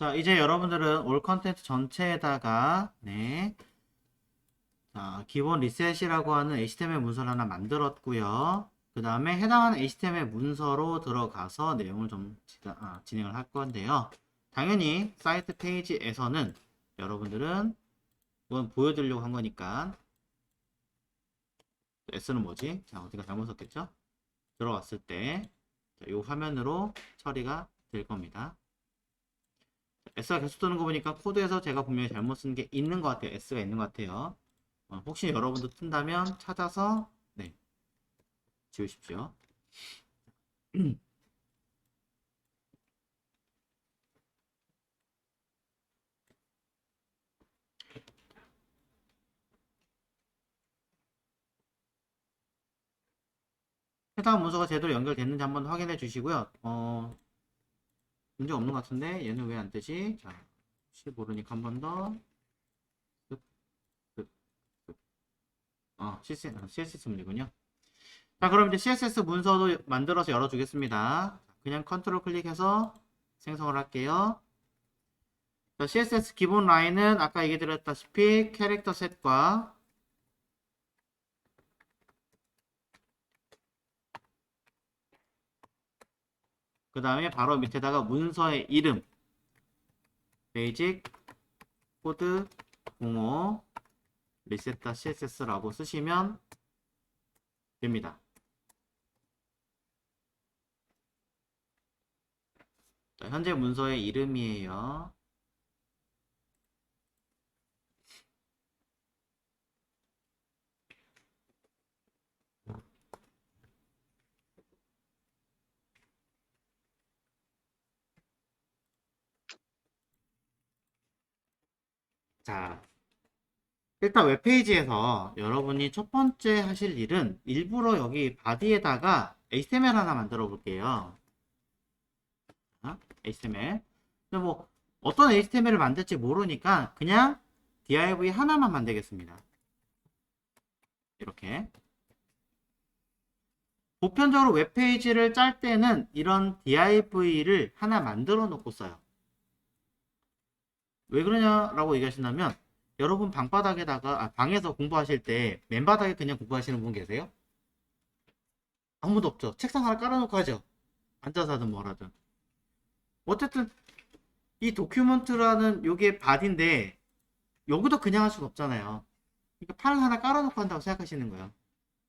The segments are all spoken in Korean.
자, 이제 여러분들은 올 컨텐츠 전체에다가, 네. 자, 기본 리셋이라고 하는 HTML 문서를 하나 만들었고요. 그 다음에 해당하는 HTML 문서로 들어가서 내용을 좀 지- 아, 진행을 할 건데요. 당연히 사이트 페이지에서는 여러분들은 이건 보여드리려고 한 거니까 S는 뭐지? 자, 어디가 잘못 썼겠죠? 들어왔을 때, 자, 이 화면으로 처리가 될 겁니다. S가 계속 뜨는 거 보니까 코드에서 제가 분명히 잘못 쓴 게 있는 것 같아요. S가 있는 것 같아요. 어, 혹시 여러분도 뜬다면 찾아서 네 지우십시오. 해당 문서가 제대로 연결됐는지 한번 확인해 주시고요. 어, 문제 없는 것 같은데 얘는 왜안 뜨지? 자, 혹시 모르니까 한 번 더. 어, CSS, 아, CSS 문제군요. 자, 그럼 이제 CSS 문서도 만들어서 열어주겠습니다. 그냥 컨트롤 클릭해서 생성을 할게요. 자, CSS 기본 라인은 아까 얘기 드렸다시피 캐릭터 셋과 그 다음에 바로 밑에다가 문서의 이름 베이직 코드 05 reset.css라고 쓰시면 됩니다. 자, 현재 문서의 이름이에요. 자, 일단 웹페이지에서 여러분이 첫 번째 하실 일은 일부러 여기 바디에다가 HTML 하나 만들어 볼게요. 자, HTML. 근데 뭐 어떤 HTML을 만들지 모르니까 그냥 div 하나만 만들겠습니다. 이렇게. 보편적으로 웹페이지를 짤 때는 이런 div를 하나 만들어 놓고 써요. 왜 그러냐라고 얘기하신다면 여러분 방바닥에다가 아, 방에서 공부하실 때 맨바닥에 그냥 공부하시는 분 계세요? 아무도 없죠. 책상 하나 깔아놓고 하죠. 앉아서 하든 뭐라든. 어쨌든 이 도큐먼트라는 요게 바디인데 여기도 그냥 할 수가 없잖아요. 그러니까 판을 하나 깔아놓고 한다고 생각하시는 거예요.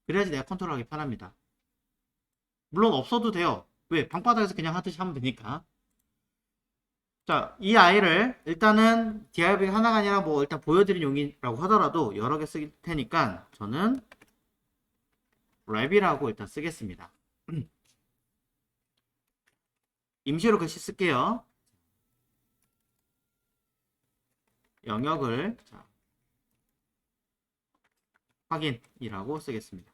그래야지 내가 컨트롤하기 편합니다. 물론 없어도 돼요. 왜? 방바닥에서 그냥 하듯이 하면 되니까. 자, 이 아이를 일단은 DIV가 하나가 아니라 뭐 일단 보여드린 용이라고 하더라도 여러 개쓸 테니까 저는 랩이라고 일단 쓰겠습니다. 임시로 글씨 쓸게요. 영역을 자, 확인이라고 쓰겠습니다.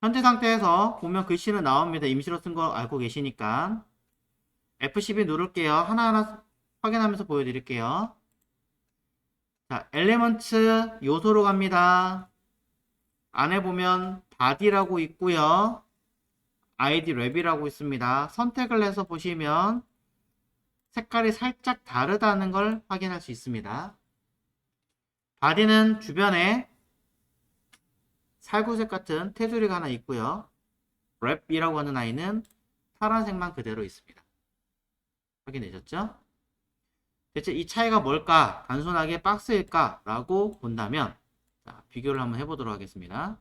현재 상태에서 보면 글씨는 나옵니다. 임시로 쓴 거 알고 계시니까. F12 누를게요. 하나하나 확인하면서 보여드릴게요. 자, 엘리먼트 요소로 갑니다. 안에 보면 body라고 있고요. id 랩이라고 있습니다. 선택을 해서 보시면 색깔이 살짝 다르다는 걸 확인할 수 있습니다. body는 주변에 살구색 같은 테두리가 하나 있고요. 랩이라고 하는 아이는 파란색만 그대로 있습니다. 확인되셨죠? 대체 이 차이가 뭘까? 단순하게 박스일까? 라고 본다면 자, 비교를 한번 해보도록 하겠습니다.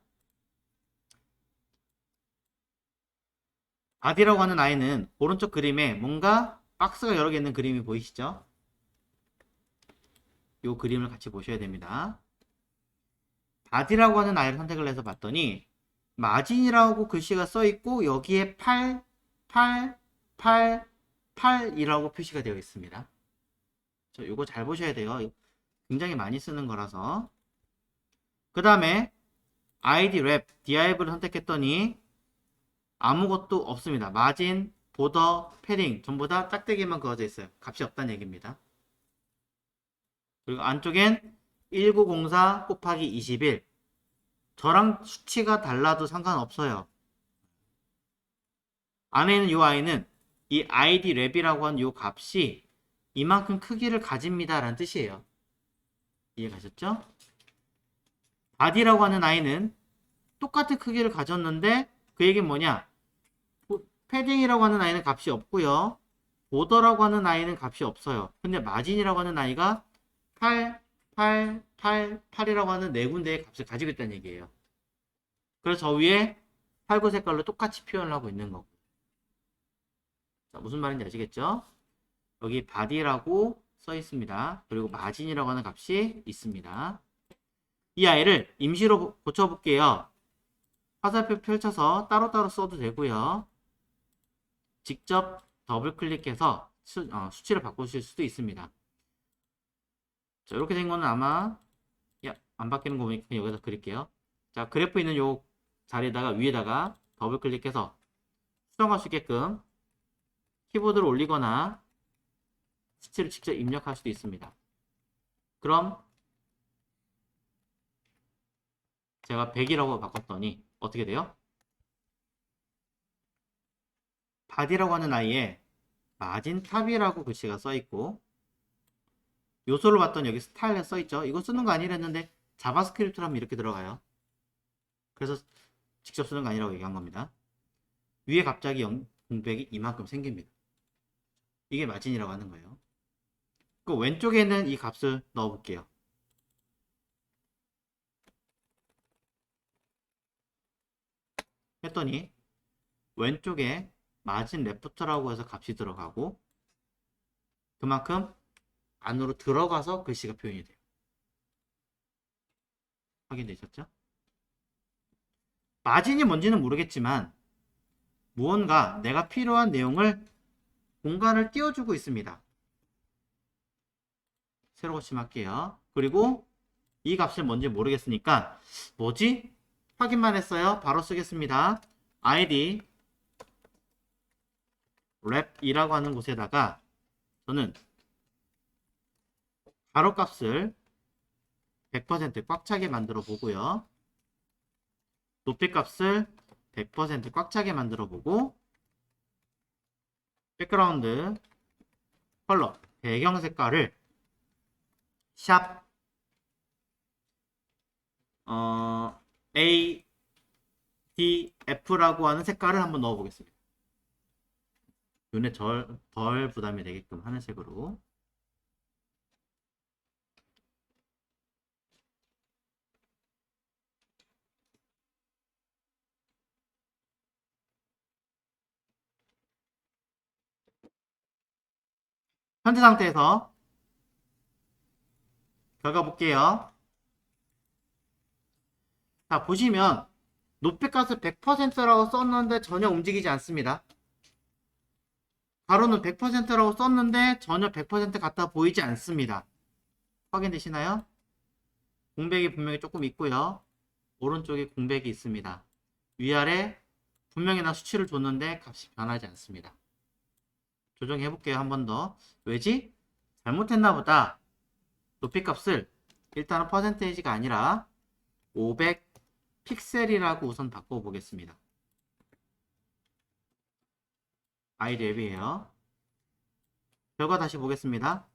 바디라고 하는 아이는 오른쪽 그림에 뭔가 박스가 여러 개 있는 그림이 보이시죠? 이 그림을 같이 보셔야 됩니다. 바디라고 하는 아이를 선택을 해서 봤더니 마진이라고 글씨가 써 있고 여기에 8, 8, 8, 8이라고 표시가 되어 있습니다. 저 이거 잘 보셔야 돼요. 굉장히 많이 쓰는 거라서. 그 다음에 id 랩 div를 선택했더니 아무것도 없습니다. 마진, 보더, 패딩 전부 다 짝대기만 그어져 있어요. 값이 없다는 얘기입니다. 그리고 안쪽엔 1904 곱하기 21 저랑 수치가 달라도 상관없어요. 안에 있는 이 아이는 이 id 랩이라고 하는 이 값이 이만큼 크기를 가집니다 라는 뜻이에요. 이해가셨죠? 바디라고 하는 아이는 똑같은 크기를 가졌는데 그 얘기는 뭐냐? 보- 패딩이라고 하는 아이는 값이 없고요. 보더라고 하는 아이는 값이 없어요. 근데 마진이라고 하는 아이가 8, 8, 8, 8이라고 하는 네 군데의 값을 가지고 있다는 얘기예요. 그래서 저 위에 8, 9 색깔로 똑같이 표현을 하고 있는 거고. 자, 무슨 말인지 아시겠죠? 여기 바디라고 써 있습니다. 그리고 마진이라고 하는 값이 있습니다. 이 아이를 임시로 보- 고쳐볼게요. 화살표 펼쳐서 따로따로 써도 되고요. 직접 더블 클릭해서 수, 치를 바꾸실 수도 있습니다. 자, 이렇게 된 거는 아마 야, 안 바뀌는 거 보니까 여기다 그릴게요. 자, 그래프 있는 요 자리에다가 위에다가 더블 클릭해서 수정할 수 있게끔 키보드를 올리거나 수치를 직접 입력할 수도 있습니다. 그럼 제가 100이라고 바꿨더니 어떻게 돼요? 바디라고 하는 아이에 마진 탑이라고 글씨가 써 있고 요소를 봤더니 여기 스타일에 써 있죠. 이거 쓰는 거 아니랬는데 자바스크립트로 하면 이렇게 들어가요. 그래서 직접 쓰는 거 아니라고 얘기한 겁니다. 위에 갑자기 영, 공백이 이만큼 생깁니다. 이게 마진이라고 하는 거예요. 그 왼쪽에 있는 이 값을 넣어 볼게요. 했더니 왼쪽에 마진 레프트라고 해서 값이 들어가고 그만큼 안으로 들어가서 글씨가 표현이 돼요. 확인되셨죠? 마진이 뭔지는 모르겠지만 무언가 내가 필요한 내용을 공간을 띄워주고 있습니다. 새로 고침할게요. 그리고 이 값이 뭔지 모르겠으니까 뭐지? 확인만 했어요. 바로 쓰겠습니다. id 랩2라고 하는 곳에다가 저는 가로 값을 100%꽉 차게 만들어 보고요. 높이 값을 100%꽉 차게 만들어 보고 백그라운드 컬러 배경 색깔을 샵 어, A D F라고 하는 색깔을 한번 넣어 보겠습니다. 눈에 덜, 덜 부담이 되게끔 하는 색으로 현재 상태에서 결과 볼게요. 자, 보시면 높이값을 100%라고 썼는데 전혀 움직이지 않습니다. 가로는 100%라고 썼는데 전혀 100% 같아 보이지 않습니다. 확인되시나요? 공백이 분명히 조금 있고요. 오른쪽에 공백이 있습니다. 위아래 분명히 나 수치를 줬는데 값이 변하지 않습니다. 조정해 볼게요. 한 번 더. 왜지? 잘못했나 보다. 높이 값을 일단은 퍼센테이지가 아니라 500 픽셀이라고 우선 바꿔 보겠습니다. 아이랩이에요. 결과 다시 보겠습니다.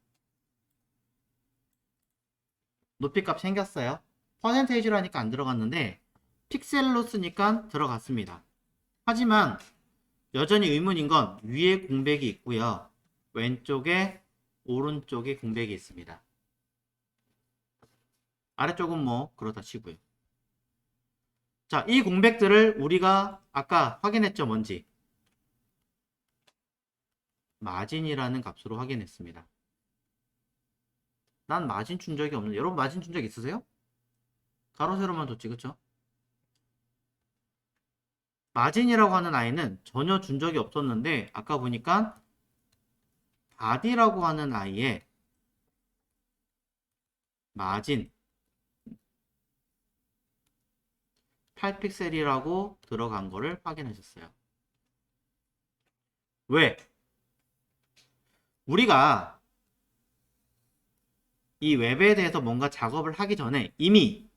높이 값 생겼어요. 퍼센테이지로 하니까 안 들어갔는데 픽셀로 쓰니까 들어갔습니다. 하지만 여전히 의문인 건 위에 공백이 있고요. 왼쪽에 오른쪽에 공백이 있습니다. 아래쪽은 뭐 그렇다 치고요. 자, 이 공백들을 우리가 아까 확인했죠, 뭔지. 마진이라는 값으로 확인했습니다. 난 마진 준 적이 없는데 여러분 마진 준 적 있으세요? 가로 세로만 뒀지 그쵸? 마진이라고 하는 아이는 전혀 준 적이 없었는데 아까 보니까 바디라고 하는 아이에 마진 8픽셀이라고 들어간 거를 확인하셨어요. 왜? 우리가 이 웹에 대해서 뭔가 작업을 하기 전에 이미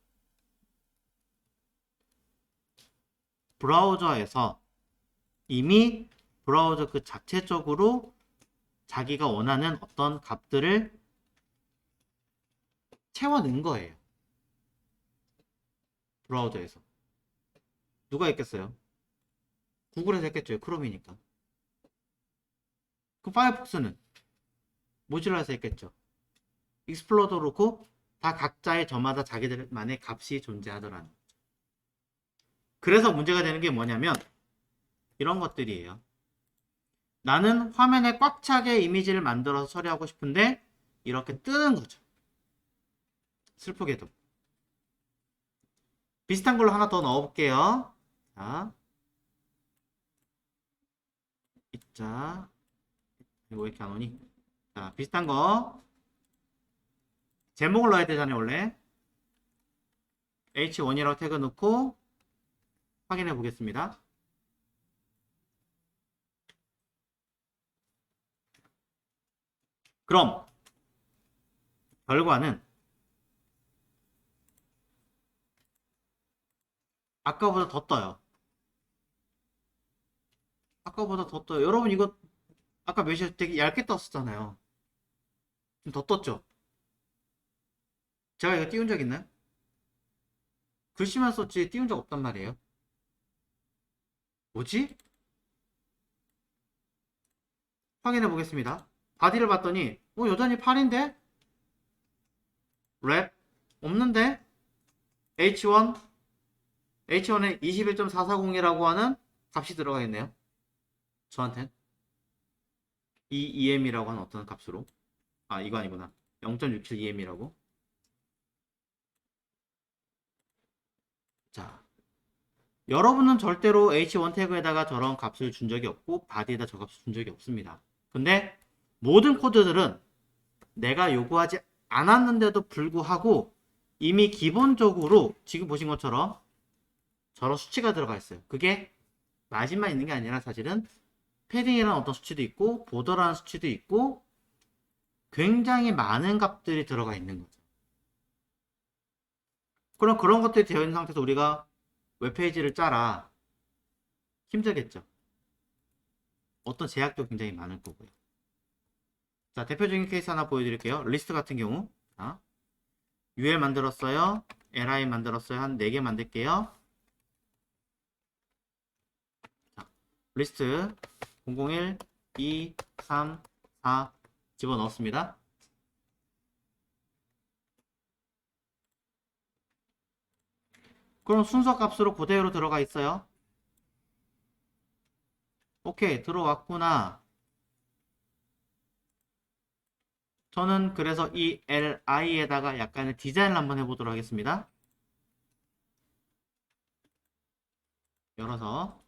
브라우저에서 이미 브라우저 그 자체적으로 자기가 원하는 어떤 값들을 채워 넣은 거예요. 브라우저에서. 누가 했겠어요? 구글에서 했겠죠. 크롬이니까. 그 파이어폭스는 모질라에서 했겠죠. 익스플로러도 그렇고 다 각자의 저마다 자기들만의 값이 존재하더라는. 그래서 문제가 되는 게 뭐냐면 이런 것들이에요. 나는 화면에 꽉 차게 이미지를 만들어서 처리하고 싶은데 이렇게 뜨는 거죠. 슬프게도. 비슷한 걸로 하나 더 넣어볼게요. 자. 자. 왜 이렇게 안 오니? 자, 비슷한 거. 제목을 넣어야 되잖아요, 원래. h1이라고 태그 넣고 확인해 보겠습니다. 그럼 결과는 아까보다 더 떠요. 아까보다 더 떠요. 여러분 이거 아까 몇시 되게 얇게 떴었잖아요. 좀 더 떴죠? 제가 이거 띄운 적 있나요? 글씨만 썼지 띄운 적 없단 말이에요. 뭐지? 확인해 보겠습니다. 바디를 봤더니 어 여전히 8인데? 랩 없는데? H1 H1에 21.440이라고 하는 값이 들어가 있네요. 저한텐 이 EM이라고 하는 어떤 값으로 아 이거 아니구나 0.67 EM이라고 자 여러분은 절대로 H1 태그에다가 저런 값을 준 적이 없고 바디에다 저 값을 준 적이 없습니다. 근데 모든 코드들은 내가 요구하지 않았는데도 불구하고 이미 기본적으로 지금 보신 것처럼 저런 수치가 들어가 있어요. 그게 마진만 있는 게 아니라 사실은 패딩이라는 어떤 수치도 있고 보더라는 수치도 있고 굉장히 많은 값들이 들어가 있는 거죠. 그럼 그런 것들이 되어 있는 상태에서 우리가 웹페이지를 짜라 힘들겠죠. 어떤 제약도 굉장히 많을 거고요. 자, 대표적인 케이스 하나 보여드릴게요. 리스트 같은 경우. 자, UL 만들었어요. LI 만들었어요. 한 4개 만들게요. 자, 리스트 001, 2, 3, 4 집어넣었습니다. 그럼 순서 값으로 그대로 들어가 있어요. 오케이, 들어왔구나. 저는 그래서 이 LI에다가 약간의 디자인을 한번 해보도록 하겠습니다. 열어서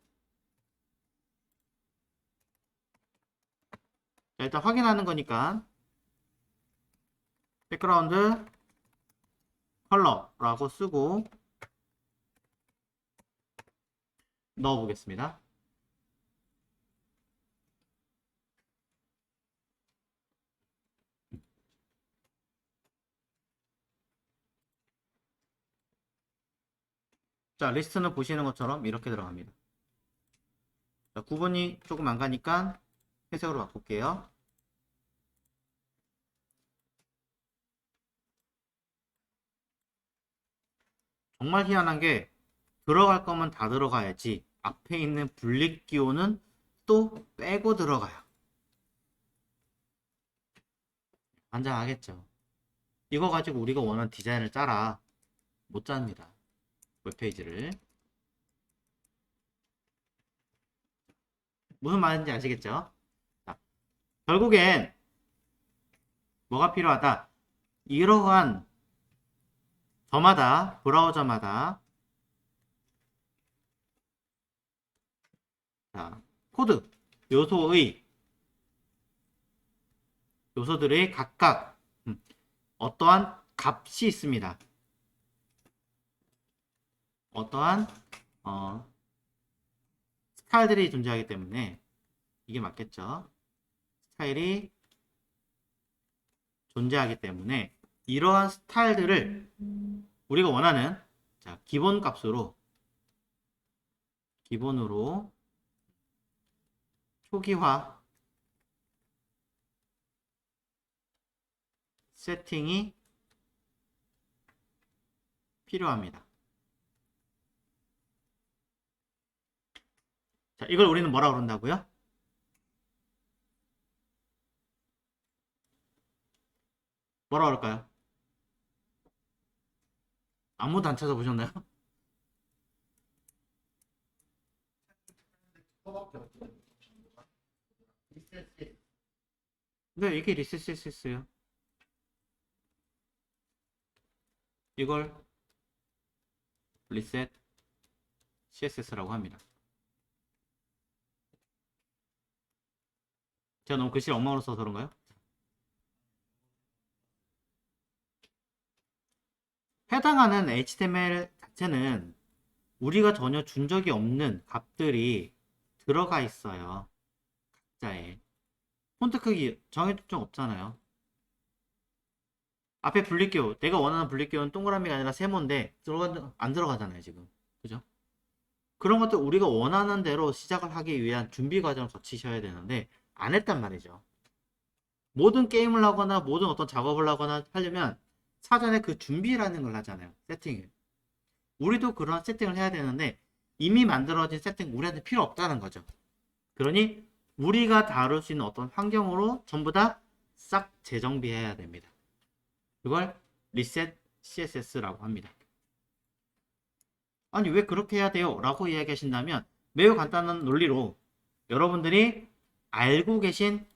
자, 일단 확인하는 거니까 백그라운드 컬러라고 쓰고 넣어 보겠습니다. 자, 리스트는 보시는 것처럼 이렇게 들어갑니다. 자, 구분이 조금 안 가니까 회색으로 바꿀게요. 정말 희한한 게 들어갈 거면 다 들어가야지 앞에 있는 분리 기호는 또 빼고 들어가요. 환장하겠죠. 이거 가지고 우리가 원하는 디자인을 짜라. 못 짭니다. 웹페이지를. 무슨 말인지 아시겠죠? 자, 결국엔 뭐가 필요하다? 이러한 저마다 브라우저마다 자, 코드 요소의 요소들의 각각 음, 어떠한 값이 있습니다. 어떠한 어, 스타일들이 존재하기 때문에 이게 맞겠죠. 스타일이 존재하기 때문에 이러한 스타일들을 우리가 원하는 자, 기본 값으로 기본으로 초기화 세팅이 필요합니다. 자, 이걸 우리는 뭐라 그런다고요? 뭐라 그럴까요? 아무도 안 찾아보셨나요? 네, 이게 리셋 CSS예요. 이걸 리셋 CSS라고 합니다. 제가 너무 글씨를 엉망으로 써서 그런가요? 해당하는 HTML 자체는 우리가 전혀 준 적이 없는 값들이 들어가 있어요. 각자에. 폰트 크기 정해둔 적 없잖아요. 앞에 분리기호, 내가 원하는 분리기호는 동그라미가 아니라 세모인데 들어가 안 들어가잖아요, 지금. 그죠? 그런 것들 우리가 원하는 대로 시작을 하기 위한 준비 과정을 거치셔야 되는데 안 했단 말이죠. 모든 게임을 하거나 모든 어떤 작업을 하거나 하려면 사전에 그 준비라는 걸 하잖아요. 세팅을. 우리도 그런 세팅을 해야 되는데 이미 만들어진 세팅 우리한테 필요 없다는 거죠. 그러니 우리가 다룰 수 있는 어떤 환경으로 전부 다 싹 재정비해야 됩니다. 그걸 리셋 CSS라고 합니다. 아니 왜 그렇게 해야 돼요? 라고 이야기하신다면 매우 간단한 논리로 여러분들이 알고 계신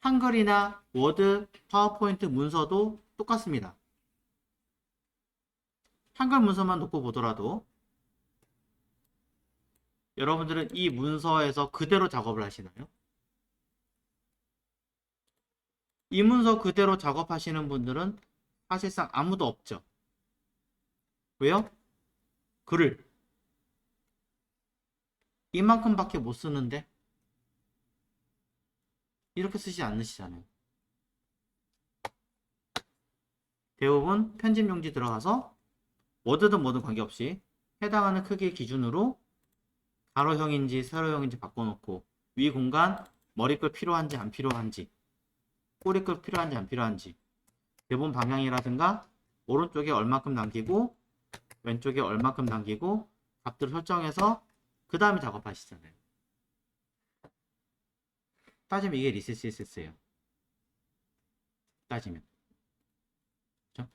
한글이나 워드, 파워포인트 문서도 똑같습니다. 한글 문서만 놓고 보더라도 여러분들은 이 문서에서 그대로 작업을 하시나요? 이 문서 그대로 작업하시는 분들은 사실상 아무도 없죠. 왜요? 글을 이만큼밖에 못 쓰는데 이렇게 쓰지 않으시잖아요. 대부분 편집 용지 들어가서 워드든 뭐든 관계없이 해당하는 크기 기준으로 가로형인지 세로형인지 바꿔놓고 위 공간 머리끝 필요한지 안 필요한지 꼬리끝 필요한지 안 필요한지 대본 방향이라든가 오른쪽에 얼마큼 남기고 왼쪽에 얼마큼 남기고 값들을 설정해서 그 다음에 작업하시잖아요. 따지면 이게 리셋 CSS예요. 따지면. 그죠?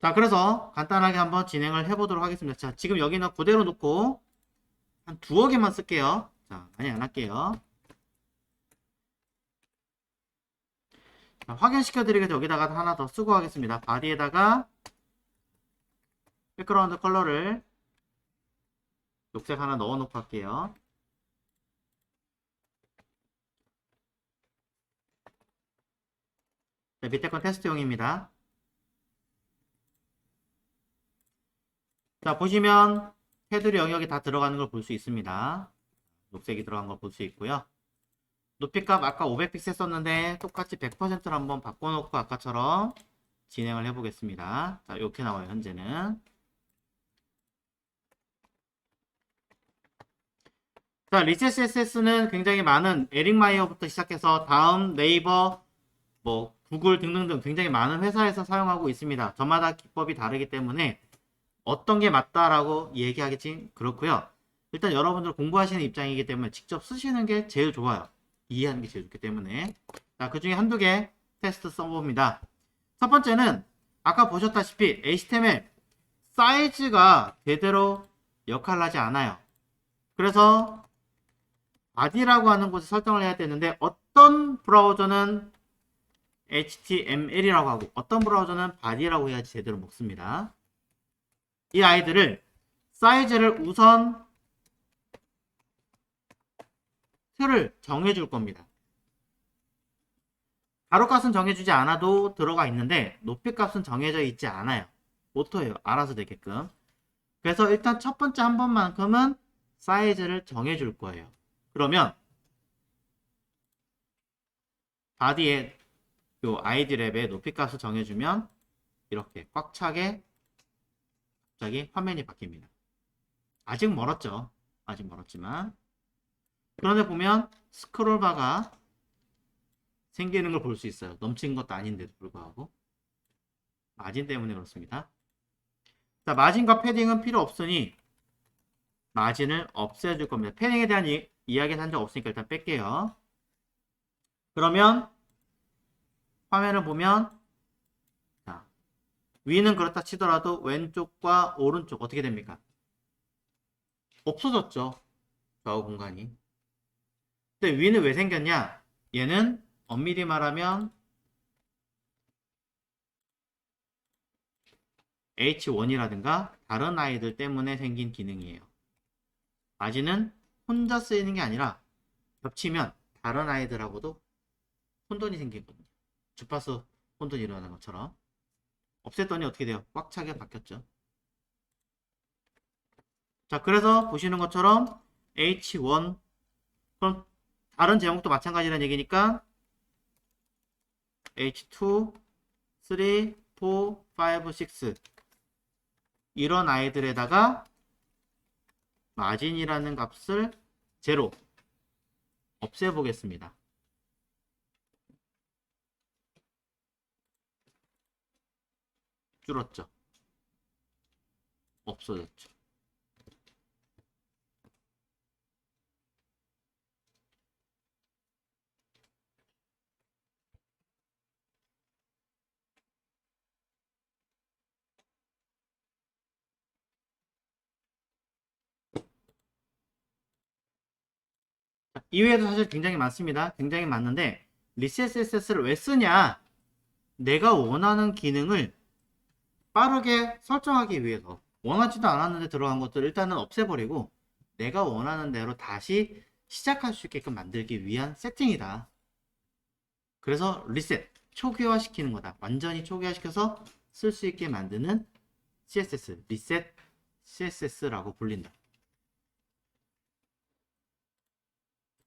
자, 그래서 간단하게 한번 진행을 해보도록 하겠습니다. 자, 지금 여기는 그대로 놓고 한 두어 개만 쓸게요. 자, 많이 안 할게요. 자, 확인시켜 드리겠습니다. 여기다가 하나 더 쓰고 하겠습니다. 바디에다가 백그라운드 컬러를 녹색 하나 넣어 놓고 할게요. 자, 밑에 건 테스트용입니다. 자, 보시면 테두리 영역이 다 들어가는 걸 볼 수 있습니다. 녹색이 들어간 걸 볼 수 있고요. 높이값 아까 500픽셀 썼는데 똑같이 100%로 한번 바꿔놓고 아까처럼 진행을 해보겠습니다. 자, 이렇게 나와요, 현재는. 자, 리셋 CSS는 굉장히 많은 에릭마이어부터 시작해서 다음 네이버, 뭐 구글 등등등 굉장히 많은 회사에서 사용하고 있습니다. 저마다 기법이 다르기 때문에 어떤 게 맞다라고 얘기하겠지 그렇고요. 일단 여러분들 공부하시는 입장이기 때문에 직접 쓰시는 게 제일 좋아요. 이해하는 게 제일 좋기 때문에 자, 그 중에 한두 개 테스트 써봅니다. 첫 번째는 아까 보셨다시피 HTML 사이즈가 제대로 역할을 하지 않아요. 그래서 바디라고 하는 곳에 설정을 해야 되는데 어떤 브라우저는 HTML이라고 하고 어떤 브라우저는 바디라고 해야지 제대로 먹습니다. 이 아이들을 사이즈를 우선 틀을 정해줄 겁니다. 가로값은 정해주지 않아도 들어가 있는데 높이값은 정해져 있지 않아요. 오토예요. 알아서 되게끔. 그래서 일단 첫 번째 한 번만큼은 사이즈를 정해줄 거예요. 그러면 바디에 요 아이디 랩의 높이값을 정해주면 이렇게 꽉 차게 갑자기 화면이 바뀝니다. 아직 멀었죠. 아직 멀었지만 그런데 보면 스크롤바가 생기는 걸 볼 수 있어요. 넘친 것도 아닌데도 불구하고 마진 때문에 그렇습니다. 자, 마진과 패딩은 필요 없으니 마진을 없애줄 겁니다. 패딩에 대한 이, 이야기는 한 적 없으니까 일단 뺄게요. 그러면 화면을 보면 자, 위는 그렇다 치더라도 왼쪽과 오른쪽 어떻게 됩니까? 없어졌죠. 좌우 공간이. 근데 위는 왜 생겼냐? 얘는 엄밀히 말하면 H1이라든가 다른 아이들 때문에 생긴 기능이에요. 마진은 혼자 쓰이는 게 아니라 겹치면 다른 아이들하고도 혼돈이 생기거든요. 주파수 혼돈이 일어나는 것처럼. 없앴더니 어떻게 돼요? 꽉 차게 바뀌었죠. 자, 그래서 보시는 것처럼 H1 그럼 다른 제목도 마찬가지라는 얘기니까 H2, 3, 4, 5, 6 이런 아이들에다가 마진이라는 값을 제로 없애보겠습니다. 줄었죠. 없어졌죠. 이외에도 사실 굉장히 많습니다. 굉장히 많은데 리셋SS를 왜 쓰냐? 내가 원하는 기능을 빠르게 설정하기 위해서 원하지도 않았는데 들어간 것들을 일단은 없애버리고 내가 원하는 대로 다시 시작할 수 있게끔 만들기 위한 세팅이다. 그래서 리셋, 초기화 시키는 거다. 완전히 초기화 시켜서 쓸 수 있게 만드는 CSS, 리셋 CSS라고 불린다.